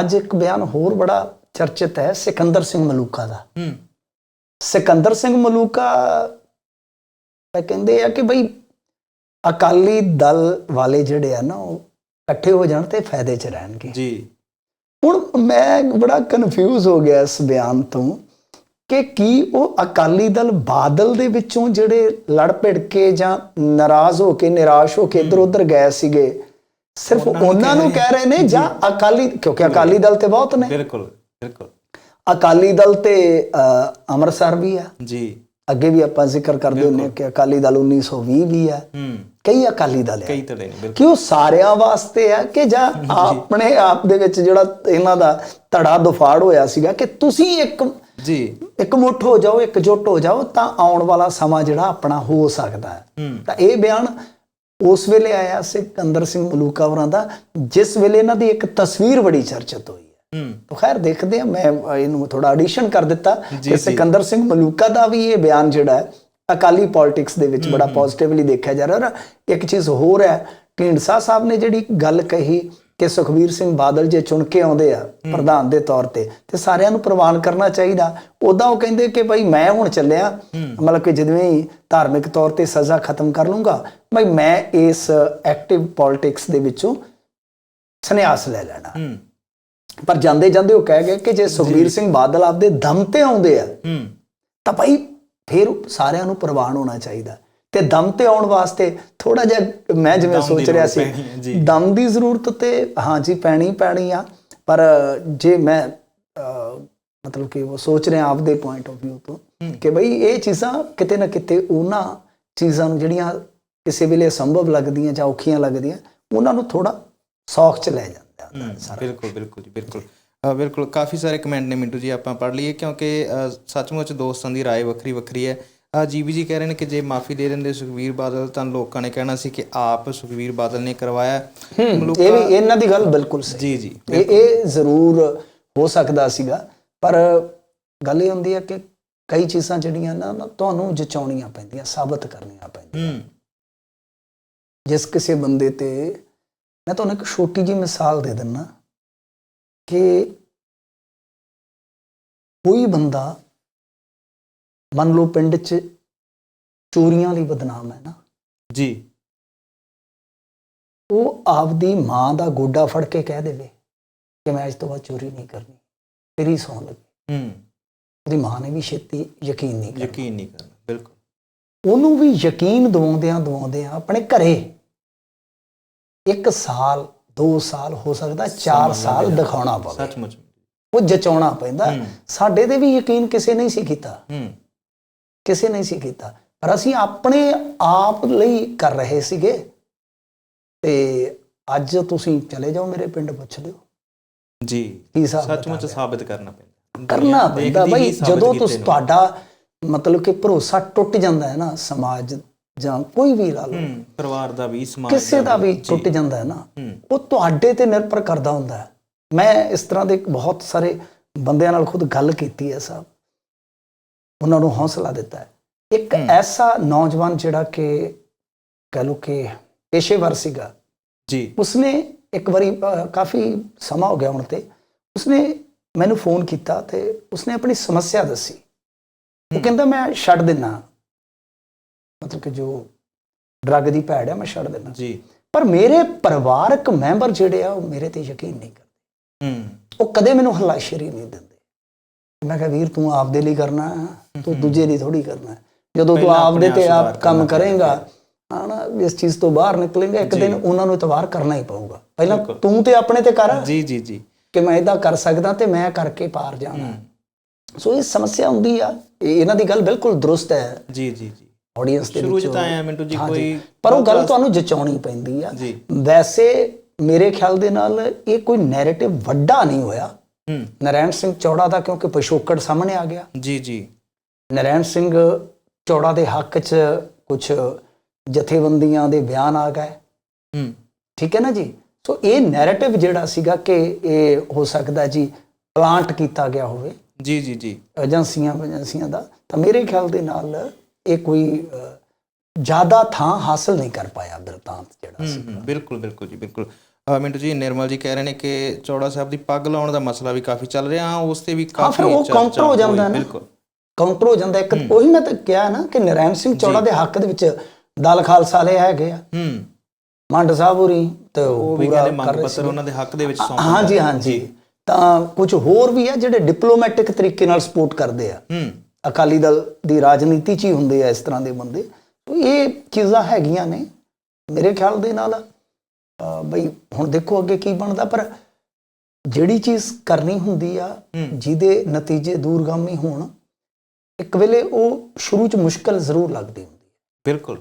ਅੱਜ ਇੱਕ ਬਿਆਨ ਹੋਰ ਬੜਾ ਚਰਚਿਤ ਹੈ ਸਿਕੰਦਰ ਸਿੰਘ ਮਲੂਕਾ ਦਾ। ਹੂੰ। ਸਿਕੰਦਰ ਸਿੰਘ ਮਲੂਕਾ ਕਹਿੰਦੇ ਆ ਕਿ ਬਈ ਅਕਾਲੀ ਦਲ ਵਾਲੇ ਜਿਹੜੇ ਆ ਨਾ ਉਹ ਇਕੱਠੇ ਹੋ ਜਾਣ ਤੇ ਫਾਇਦੇ 'ਚ ਰਹਿਣਗੇ। ਜੀ। ਹੁਣ ਮੈਂ ਬੜਾ ਕਨਫਿਊਜ਼ ਹੋ ਗਿਆ ਇਸ ਬਿਆਨ ਤੋਂ ਕਿ ਕੀ ਉਹ ਅਕਾਲੀ ਦਲ ਬਾਦਲ ਦੇ ਵਿੱਚੋਂ ਜਿਹੜੇ ਲੜ ਭਿੜ ਕੇ ਜਾਂ ਨਾਰਾਜ਼ ਹੋ ਕੇ ਨਿਰਾਸ਼ ਹੋ ਕੇ ਇੱਧਰ ਉੱਧਰ ਗਏ ਸੀਗੇ ਸਿਰਫ ਉਹਨਾਂ ਨੂੰ ਕਹਿ ਰਹੇ ਨੇ ਜਾਂ। ਅਕਾਲੀ ਕਿਉਂਕਿ ਅਕਾਲੀ ਦਲ ਤੇ ਬਹੁਤ ਨੇ। ਬਿਲਕੁਲ ਬਿਲਕੁਲ। ਅਕਾਲੀ ਦਲ ਤੇ ਅੰਮ੍ਰਿਤਸਰ ਵੀ ਆ ਜੀ। ਅੱਗੇ ਵੀ ਆਪਾਂ ਜ਼ਿਕਰ ਕਰਦੇ ਹੁੰਦੇ ਹਾਂ ਕਿ ਅਕਾਲੀ ਦਲ 1920 ਵੀ ਹੂੰ। ਕਈ ਅਕਾਲੀ ਦਲ ਹੈ। ਕਈ ਤਰ੍ਹਾਂ ਨੇ ਬਿਲਕੁਲ। ਕਿ ਉਹ ਸਾਰਿਆਂ ਵਾਸਤੇ ਹੈ ਕਿ ਜਾਂ ਆਪਣੇ ਆਪ ਦੇ ਵਿੱਚ ਜਿਹੜਾ ਇਹਨਾਂ ਦਾ ਧੜਾ ਦੁਫਾੜ ਹੋਇਆ ਸੀਗਾ ਕਿ ਤੁਸੀਂ ਇੱਕ ਜੀ। ਇੱਕ ਮੁੱਠ ਹੋ ਜਾਓ ਇਕਜੁੱਟ ਹੋ ਜਾਓ ਤਾਂ ਆਉਣ ਵਾਲਾ ਸਮਾਂ ਜਿਹੜਾ ਆਪਣਾ ਹੋ ਸਕਦਾ ਹੂੰ। ਤਾਂ ਇਹ ਬਿਆਨ ਉਸ ਵੇਲੇ ਆਇਆ ਸਿਕੰਦਰ ਸਿੰਘ ਮਲੂਕਾ ਹੋਰਾਂ ਦਾ ਜਿਸ ਵੇਲੇ ਇਹਨਾਂ ਦੀ ਇੱਕ ਤਸਵੀਰ ਬੜੀ ਚਰਚਿਤ ਹੋਈ ਹੈ। ਤਾਂ ਖੈਰ ਦੇਖਦੇ ਆ ਮੈਂ ਇਹਨੂੰ ਥੋੜਾ ਐਡੀਸ਼ਨ ਕਰ ਦਿੱਤਾ। ਕਿ ਸਿਕੰਦਰ ਸਿੰਘ ਮਲੂਕਾ ਦਾ ਵੀ ਇਹ ਬਿਆਨ ਜਿਹੜਾ ਹੈ ਅਕਾਲੀ ਪੋਲਿਟਿਕਸ ਦੇ ਵਿੱਚ ਬੜਾ ਪੋਜ਼ਿਟਿਵਲੀ ਦੇਖਿਆ ਜਾ ਰਿਹਾ। ਔਰ ਇੱਕ ਚੀਜ਼ ਹੋਰ ਹੈ ਢੀਂਡਸਾ ਸਾਹਿਬ ਨੇ ਜਿਹੜੀ ਗੱਲ ਕਹੀ ਕਿ ਸੁਖਬੀਰ ਸਿੰਘ ਬਾਦਲ ਜੇ ਚੁਣ ਕੇ ਆਉਂਦੇ ਆ ਪ੍ਰਧਾਨ ਦੇ ਤੌਰ ਤੇ ਤੇ ਸਾਰਿਆਂ ਨੂੰ ਪ੍ਰਵਾਨ ਕਰਨਾ ਚਾਹੀਦਾ। ਉਦਾਂ ਉਹ ਕਹਿੰਦੇ ਕਿ ਭਾਈ ਮੈਂ ਹੁਣ ਚੱਲਿਆ ਮਤਲਬ ਕਿ ਜਿਵੇਂ ਹੀ ਧਾਰਮਿਕ ਤੌਰ ਤੇ ਸਜ਼ਾ ਖਤਮ ਕਰ ਲੂੰਗਾ ਭਾਈ ਮੈਂ ਇਸ ਐਕਟਿਵ ਪੋਲਿਟਿਕਸ ਦੇ ਵਿੱਚੋਂ ਸੰਨਿਆਸ ਲੈ ਲੈਣਾ। ਪਰ ਜਾਂਦੇ ਜਾਂਦੇ ਉਹ ਕਹਿ ਗਏ ਕਿ ਜੇ ਸੁਖਬੀਰ ਸਿੰਘ ਬਾਦਲ ਆਪਦੇ ਦਮ ਤੇ ਆਉਂਦੇ ਆ ਤਾਂ ਭਾਈ ਫਿਰ ਸਾਰਿਆਂ ਨੂੰ ਪ੍ਰਵਾਨ ਹੋਣਾ ਚਾਹੀਦਾ। ਤੇ ਦਮ ਤੇ ਆਉਣ ਵਾਸਤੇ ਥੋੜਾ ਜਿਹਾ ਮੈਂ ਜਿਵੇਂ ਦਮ ਦੀ ਸੋਚ ਰਿਹਾ ਲੋੜ ਸੀ ਪੈਣੀ ਹੈ, ਜੀ। ਦਮ ਦੀ ਜ਼ਰੂਰਤ ਤੇ ਹਾਂਜੀ ਪੈਣੀ ਪੈਣੀ ਆ ਪਰ ਜੇ ਮੈਂ ਅਹ, ਮਤਲਬ ਕਿ ਉਹ ਸੋਚ ਰਿਹਾ ਆਪਦੇ ਪੁਆਇੰਟ ਆਫ View ਤੋਂ ਕਿ ਬਈ ਇਹ ਚੀਜ਼ਾਂ ਕਿਤੇ ਨਾ ਕਿਤੇ ਉਹਨਾਂ ਚੀਜ਼ਾਂ ਨੂੰ ਜਿਹੜੀਆਂ ਕਿਸੇ ਵੇਲੇ ਸੰਭਵ ਲੱਗਦੀਆਂ ਜਾਂ ਔਖੀਆਂ ਲੱਗਦੀਆਂ ਉਹਨਾਂ ਨੂੰ ਥੋੜਾ ਸੌਖ ਚ ਲੈ ਜਾਂਦਾ ਹਮ, ਬਿਲਕੁਲ ਬਿਲਕੁਲ ਜੀ ਬਿਲਕੁਲ ਅ, ਬਿਲਕੁਲ ਕਾਫੀ ਸਾਰੇ ਕਮੈਂਟ ਨੇ ਮਿੰਟੂ ਜੀ ਆਪਾਂ ਪੜ੍ਹ ਲਈਏ ਕਿਉਂਕਿ ਅ, ਸੱਚਮੁੱਚ ਦੋਸਤਾਂ ਦੀ رائے ਵੱਖਰੀ ਵੱਖਰੀ ਹੈ ਜੀਵੀ ਜੀ ਕਹਿ ਰਹੇ ਨੇ ਕਿ ਜੇ ਮਾਫੀ ਦੇ ਦਿੰਦੇ ਸੁਖਵੀਰ ਬਾਦਲ ਤਾਂ ਲੋਕਾਂ ਨੇ ਕਹਿਣਾ ਸੀ ਕਿ ਆਪ ਸੁਖਵੀਰ ਬਾਦਲ ਨੇ ਕਰਵਾਇਆ। ਇਹ ਵੀ ਇਹਨਾਂ ਦੀ ਗੱਲ ਬਿਲਕੁਲ ਸਹੀ। ਜੀ ਜੀ ਇਹ ਇਹ ਜ਼ਰੂਰ ਹੋ ਸਕਦਾ ਸੀਗਾ। ਪਰ ਗੱਲ ਇਹ ਹੁੰਦੀ ਹੈ ਕਿ ਕਈ ਚੀਜ਼ਾਂ ਜਿਹੜੀਆਂ ਨਾ ਤੁਹਾਨੂੰ ਜਚਾਉਣੀਆਂ ਪੈਂਦੀਆਂ ਸਾਬਤ ਕਰਨੀਆਂ ਪੈਂਦੀਆਂ। ਜਿਸ ਕਿਸੇ ਬੰਦੇ ਤੇ ਮੈਂ ਤੁਹਾਨੂੰ ਇੱਕ ਛੋਟੀ ਜਿਹੀ ਮਿਸਾਲ ਦੇ ਦਿੰਨਾ ਕਿ ਕੋਈ ਬੰਦਾ ਮੰਨ ਲਓ ਪਿੰਡ 'ਚ ਚੋਰੀਆਂ ਲਈ ਬਦਨਾਮ ਹੈ ਨਾ। ਜੀ। ਉਹ ਆਪਦੀ ਮਾਂ ਦਾ ਗੋਡਾ ਫੜ ਕੇ ਕਹਿ ਦੇਵੇ ਕਿ ਮੈਂ ਅੱਜ ਤੋਂ ਬਾਅਦ ਚੋਰੀ ਨਹੀਂ ਕਰਨੀ ਤੇਰੀ ਸੌਂ ਲੱਗੀ। ਹੂੰ। ਉਹਦੀ ਮਾਂ ਨੇ ਵੀ ਛੇਤੀ ਯਕੀਨ ਨਹੀਂ ਕਰਨਾ। ਯਕੀਨ ਨਹੀਂ ਕਰਨਾ ਬਿਲਕੁਲ। ਉਹਨੂੰ ਵੀ ਯਕੀਨ ਦਿਵਾਉਂਦਿਆਂ ਦਿਵਾਉਂਦਿਆਂ ਆਪਣੇ ਘਰੇ ਇੱਕ ਸਾਲ 2 ਸਾਲ ਹੋ ਸਕਦਾ 4 ਸਾਲ ਦਿਖਾਉਣਾ ਪਵੇ। ਸੱਚਮੁੱਚ। ਉਹ ਜਚਾਉਣਾ ਪੈਂਦਾ। ਸਾਡੇ ਤੇ ਵੀ ਯਕੀਨ ਕਿਸੇ ਨਹੀਂ ਸੀ ਕੀਤਾ। ਹੂੰ। ਕਿਸੇ ਨਹੀਂ ਸੀ ਕੀਤਾ। ਪਰ ਅਸੀਂ ਆਪਣੇ ਆਪ ਲਈ ਕਰ ਰਹੇ ਸੀਗੇ। ਤੇ ਅੱਜ ਤੁਸੀਂ ਚਲੇ ਜਾਓ ਮੇਰੇ ਪਿੰਡ ਪੁੱਛ ਲਿਓ। ਜੀ ਕੀ ਸੱਚਮੁੱਚ ਸਾਬਤ ਕਰਨਾ ਪੈਂਦਾ। ਕਰਨਾ ਪੈਂਦਾ ਬਈ ਜਦੋਂ ਤੁਸੀਂ ਨੂੰ। ਤੁਹਾਡਾ ਮਤਲਬ ਕਿ ਭਰੋਸਾ ਟੁੱਟ ਜਾਂਦਾ ਹੈ ਨਾ ਸਮਾਜ ਜਾਂ ਕੋਈ ਵੀ ਲਾ ਲਓ। ਪਰਿਵਾਰ ਦਾ ਵੀ ਸਮਾਜ ਕਿਸੇ ਦਾ ਵੀ। ਟੁੱਟ ਜਾਂਦਾ ਹੈ ਨਾ ਉਹ ਤੁਹਾਡੇ ਤੇ ਨਿਰਭਰ ਕਰਦਾ ਹੁੰਦਾ ਹੈ। ਮੈਂ ਇਸ ਤਰ੍ਹਾਂ ਦੇ ਬਹੁਤ ਸਾਰੇ ਬੰਦਿਆਂ ਨਾਲ ਖੁਦ ਗੱਲ ਕੀਤੀ ਹੈ ਸਾਹਿਬ। ਉਹਨਾਂ ਨੂੰ ਹੌਸਲਾ ਦਿੱਤਾ ਹੈ। ਇੱਕ ਐਸਾ ਨੌਜਵਾਨ ਜਿਹੜਾ ਕਿ ਕਹ ਲਓ ਕਿ ਪੇਸ਼ੇਵਰ ਸੀਗਾ। ਜੀ। ਉਸਨੇ ਇੱਕ ਵਾਰੀ ਕਾਫੀ ਸਮਾਂ ਹੋ ਗਿਆ ਹੁਣ ਤੇ ਉਸਨੇ ਮੈਨੂੰ ਫੋਨ ਕੀਤਾ ਤੇ ਉਸਨੇ ਆਪਣੀ ਸਮੱਸਿਆ ਦੱਸੀ। ਉਹ ਕਹਿੰਦਾ ਮੈਂ ਛੱਡ ਦਿੰਨਾ। ਮਤਲਬ ਕਿ ਜੋ ਡਰੱਗ ਦੀ ਭੈੜ ਹੈ ਮੈਂ ਛੱਡ ਦਿੰਨਾ। ਜੀ। ਪਰ ਮੇਰੇ ਪਰਿਵਾਰਕ ਮੈਂਬਰ ਜਿਹੜੇ ਆ ਉਹ ਮੇਰੇ ਤੇ ਯਕੀਨ ਨਹੀਂ ਕਰਦੇ। ਹੂੰ। ਉਹ ਕਦੇ ਮੈਨੂੰ ਹੱਲਾਸ਼ੇਰੀ ਨਹੀਂ ਦਿੰਦੇ। ਮੈਂ ਕਿਹਾ ਵੀਰ ਤੂੰ ਆਪਦੇ ਲਈ ਕਰਨਾ ਤੂੰ ਦੂਜੇ ਲਈ ਥੋੜੀ ਕਰਨਾ। ਜਦੋਂ ਤੂੰ ਆਪਦੇ ਤੇ ਆਪ ਕੰਮ ਕਰੇਗਾ ਹਨਾ ਇਸ ਚੀਜ਼ ਤੋਂ ਬਾਹਰ ਨਿਕਲੇਗਾ ਇੱਕ। ਦਿਨ ਉਹਨਾਂ ਨੂੰ ਇਤਵਾਰ ਕਰਨਾ ਹੀ ਪਊਗਾ। ਪਹਿਲਾਂ। ਤੂੰ ਤੇ ਆਪਣੇ ਤੇ ਕਰ ਜੀ ਜੀ ਜੀ। ਕਿ ਮੈਂ ਇਦਾਂ ਕਰ ਸਕਦਾ ਤੇ ਮੈਂ ਕਰਕੇ ਪਾਰ ਜਾਣਾ। ਸੋ ਇਹ ਸਮੱਸਿਆ ਹੁੰਦੀ ਆ। ਇਹ- ਇਹਨਾਂ ਦੀ ਗੱਲ ਬਿਲਕੁਲ ਦਰੁਸਤ ਹੈ। ਜੀ ਜੀ ਜੀ। ਆਡੀਅנס ਦੇ ਸ਼ੁਰੂ ਚ ਤਾਂ ਆਇਆ ਮਿੰਟੂ ਜੀ। ਕੋਈ ਪਰ ਉਹ ਗੱਲ ਤੁਹਾਨੂੰ ਜਚਾਉਣੀ ਪੈਂਦੀ ਆ। ਵੈਸੇ ਮੇਰੇ ਖਿਆਲ ਦੇ ਨਾਲ ਇਹ ਕੋਈ ਨੈਰੇਟਿਵ ਵੱਡਾ ਨਹੀਂ ਹੋਇਆ। ਨਰੈਣ ਸਿੰਘ ਚੌੜਾ ਦਾ ਕਿਉਂਕਿ ਪਿਛੋਕੜ ਸਾਹਮਣੇ ਆ ਗਿਆ। ਜੀ ਜੀ। ਨਰੈਣ ਸਿੰਘ ਚੌੜਾ ਦੇ ਹੱਕ 'ਚ ਕੁਝ ਜਥੇਬੰਦੀਆਂ ਦੇ ਬਿਆਨ ਆ ਗਏ। ਹੂੰ। ਠੀਕ ਹੈ ਨਾ ਜੀ? ਸੋ ਇਹ ਨੈਰੇਟਿਵ ਜਿਹੜਾ ਸੀਗਾ ਕਿ ਇਹ ਹੋ ਸਕਦਾ ਜੀ ਪਲਾਂਟ ਕੀਤਾ ਗਿਆ ਹੋਵੇ। ਜੀ ਜੀ ਜੀ। ਏਜੰਸੀਆਂ ਏਜੰਸੀਆਂ ਦਾ। ਤਾਂ ਮੇਰੇ ਖਿਆਲ ਦੇ ਨਾਲ ਇਹ ਕੋਈ ਜ਼ਿਆਦਾ ਥਾਂ ਹਾਸਲ ਨਹੀਂ ਕਰ ਪਾਇਆ ਬਿਰਤਾਂਤ ਜਿਹੜਾ ਸੀ ਬਿਲਕੁਲ ਬਿਲਕੁਲ ਜੀ ਬਿਲਕੁਲ। ਮਿੰਟੂ ਜੀ ਨਿਰਮਲ ਜੀ ਕਹਿ ਰਹੇ ਨੇ ਕਿ ਚੌੜਾ ਸਾਹਿਬ ਦੀ ਪੱਗ ਲਾਉਣ ਦਾ ਮਸਲਾ ਵੀ ਕਾਫੀ ਚੱਲ ਰਿਹਾ ਹਾਂ ਉਸ ਤੇ ਵੀ ਕਾਫੀ ਫਿਰ ਉਹ ਕਾਊਂਟਰ ਹੋ ਜਾਂਦਾ ਨਾ। ਬਿਲਕੁਲ। ਕਾਊਂਟਰ ਹੋ ਜਾਂਦਾ। ਇੱਕ ਉਹੀ ਮੈਂ ਤਾਂ ਕਿਹਾ ਨਾ ਕਿ ਨਰੈਣ ਸਿੰਘ ਚੌੜਾ ਦੇ ਹੱਕ ਦੇ ਵਿੱਚ ਦਲ ਖਾਲਸਾ ਵਾਲੇ ਹੈਗੇ ਆ। ਹੂੰ। ਮੰਡ ਸਾਹਿਬ ਹੋਰੀ ਤੇ ਉਹ ਵੀ ਕਹਿੰਦੇ ਮੰਗ ਪੱਤਰ ਉਹਨਾਂ ਦੇ ਹੱਕ ਦੇ ਵਿੱਚ। ਸੌਂਪਿਆ ਹਾਂਜੀ ਹਾਂਜੀ। ਤਾਂ ਕੁਝ ਹੋਰ ਵੀ ਆ ਜਿਹੜੇ ਡਿਪਲੋਮੈਟਿਕ ਤਰੀਕੇ ਨਾਲ ਸਪੋਰਟ ਕਰਦੇ ਆ। ਹੂੰ। ਅਕਾਲੀ ਦਲ ਦੀ ਰਾਜਨੀਤੀ 'ਚ ਹੀ ਹੁੰਦੇ ਆ ਇਸ ਤਰ੍ਹਾਂ ਦੇ ਬੰਦੇ। ਇਹ ਚੀਜ਼ਾਂ ਹੈਗੀਆਂ ਨੇ ਮੇਰੇ ਖਿਆਲ ਦੇ ਨਾਲ। ਬਈ ਹੁਣ ਦੇਖੋ ਅੱਗੇ ਕੀ ਬਣਦਾ ਪਰ ਜਿਹੜੀ ਚੀਜ਼ ਕਰਨੀ ਹੁੰਦੀ ਆ ਹੂੰ। ਜਿਹਦੇ ਨਤੀਜੇ ਦੂਰਗਾਮੀ ਹੋਣ ਇੱਕ ਵੇਲੇ ਉਹ ਸ਼ੁਰੂ 'ਚ ਮੁਸ਼ਕਲ ਜ਼ਰੂਰ ਲੱਗਦੀ ਹੁੰਦੀ ਬਿਲਕੁਲ